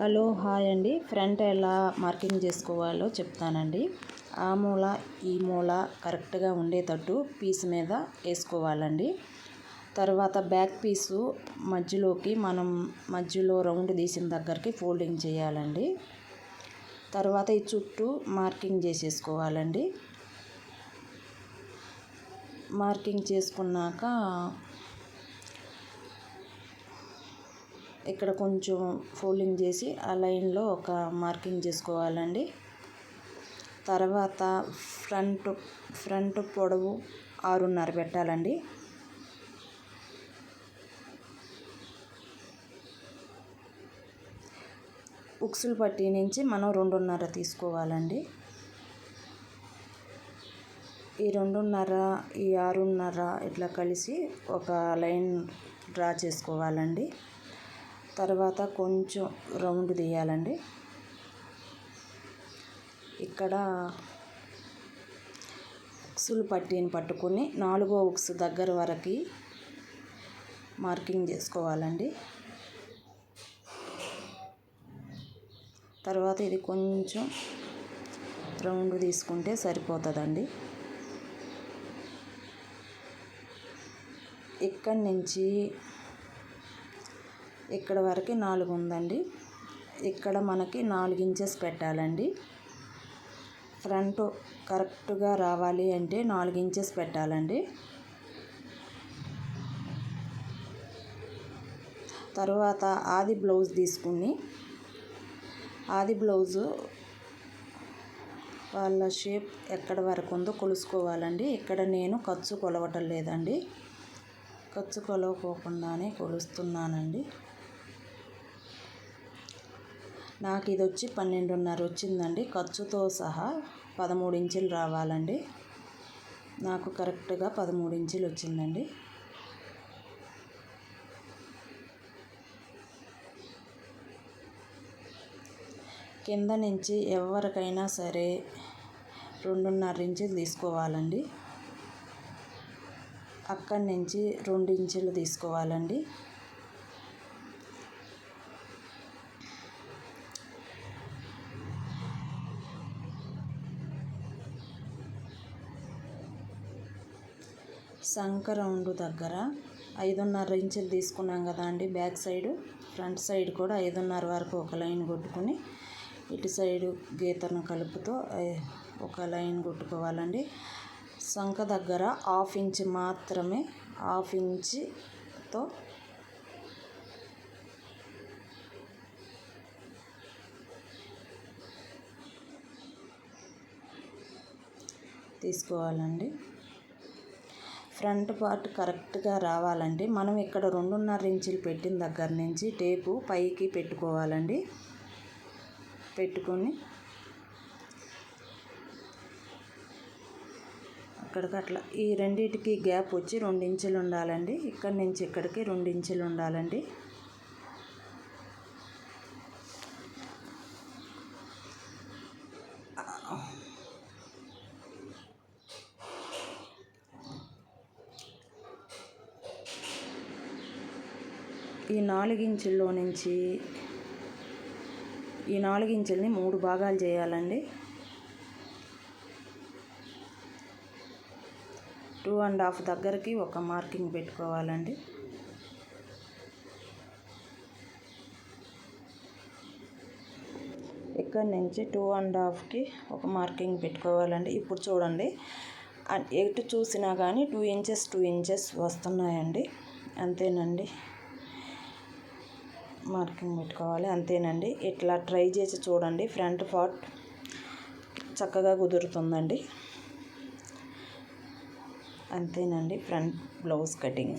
Hello hi అండి. Front ఎలా marking చేసుకోవాలో చెప్తానండి. ఆ మూల ఈ మూల కరెక్ట్గా ఉండేటట్టు పీస్ మీద వేసుకోవాలండి. తర్వాత బ్యాక్ పీసు మధ్యలోకి మనం మధ్యలో రౌండ్ తీసిన దగ్గరికి ఫోల్డింగ్ చేయాలండి. తర్వాత ఈ చుట్టూ మార్కింగ్ చేసేసుకోవాలండి. మార్కింగ్ చేసుకున్నాక ఇక్కడ కొంచెం ఫోల్డింగ్ చేసి ఆ లైన్లో ఒక మార్కింగ్ చేసుకోవాలండి. తర్వాత ఫ్రంట్ ఫ్రంట్ పొడవు ఆరున్నర పెట్టాలండి. ఉక్సులు పట్టి నుంచి మనం రెండున్నర తీసుకోవాలండి. ఈ రెండున్నర ఈ ఆరున్నర ఇట్లా కలిసి ఒక లైన్ డ్రా చేసుకోవాలండి. తర్వాత కొంచెం రౌండ్ తీయాలండి. ఇక్కడ ఉక్సులు పట్టీని పట్టుకొని నాలుగో ఉక్స్ దగ్గర వరకు మార్కింగ్ చేసుకోవాలండి. తర్వాత ఇది కొంచెం రౌండ్ తీసుకుంటే సరిపోతుందండి. ఇక్కడి నుంచి ఇక్కడ వరకు నాలుగు ఉందండి. ఇక్కడ మనకి నాలుగు ఇంచెస్ పెట్టాలండి. ఫ్రంట్ కరెక్ట్గా రావాలి అంటే నాలుగు ఇంచెస్ పెట్టాలండి. తర్వాత ఆది బ్లౌజ్ తీసుకుని ఆది బ్లౌజు వాళ్ళ షేప్ ఎక్కడ వరకు ఉందో కొలుసుకోవాలండి. ఇక్కడ నేను ఖర్చు కొలవటం లేదండి. ఖర్చు కొలవకోకుండానే కొలుస్తున్నానండి. నాకు ఇది వచ్చి పన్నెండున్నర వచ్చిందండి. ఖర్చుతో సహా పదమూడు ఇంచులు రావాలండి. నాకు కరెక్ట్గా పదమూడు ఇంచులు వచ్చిందండి. కింద నుంచి ఎవరికైనా సరే రెండున్నర ఇంచులు తీసుకోవాలండి. అక్కడి నుంచి రెండు ఇంచులు తీసుకోవాలండి. సంక రౌండ్ దగ్గర ఐదున్నర ఇంచులు తీసుకున్నాం కదా అండి. బ్యాక్ సైడు ఫ్రంట్ సైడ్ కూడా ఐదున్నర వరకు ఒక లైన్ కొట్టుకుని ఇటు సైడు గీతను కలుపుతూ ఒక లైన్ కొట్టుకోవాలండి. సంక దగ్గర హాఫ్ ఇంచ్ మాత్రమే హాఫ్ ఇంచ్తో తీసుకోవాలండి. ఫ్రంట్ పార్ట్ కరెక్ట్గా రావాలంటే మనం ఇక్కడ రెండున్నర ఇంచులు పెట్టిన దగ్గర నుంచి టేపు పైకి పెట్టుకోవాలండి. పెట్టుకొని అక్కడికి అట్లా ఈ రెండింటికి గ్యాప్ వచ్చి రెండు ఇంచులు ఉండాలండి. ఇక్కడి నుంచి ఇక్కడికి రెండు ఇంచులు ఉండాలండి. ఈ నాలుగించుల్లో నుంచి ఈ నాలుగించుల్ని మూడు భాగాలు చేయాలండి. టూ అండ్ హాఫ్ దగ్గరికి ఒక మార్కింగ్ పెట్టుకోవాలండి. ఇక్కడ నుంచి టూ అండ్ హాఫ్కి ఒక మార్కింగ్ పెట్టుకోవాలండి. ఇప్పుడు చూడండి ఎటు చూసినా కానీ టూ ఇంచెస్ టూ ఇంచెస్ వస్తున్నాయండి. అంతేనండి. మార్కింగ్ పెట్టుకోవాలి అంతేనండి. ఇట్లా ట్రై చేసి చూడండి. ఫ్రంట్ పార్ట్ చక్కగా కుదురుతుందండి. అంతేనండి ఫ్రంట్ బ్లౌజ్ కటింగ్.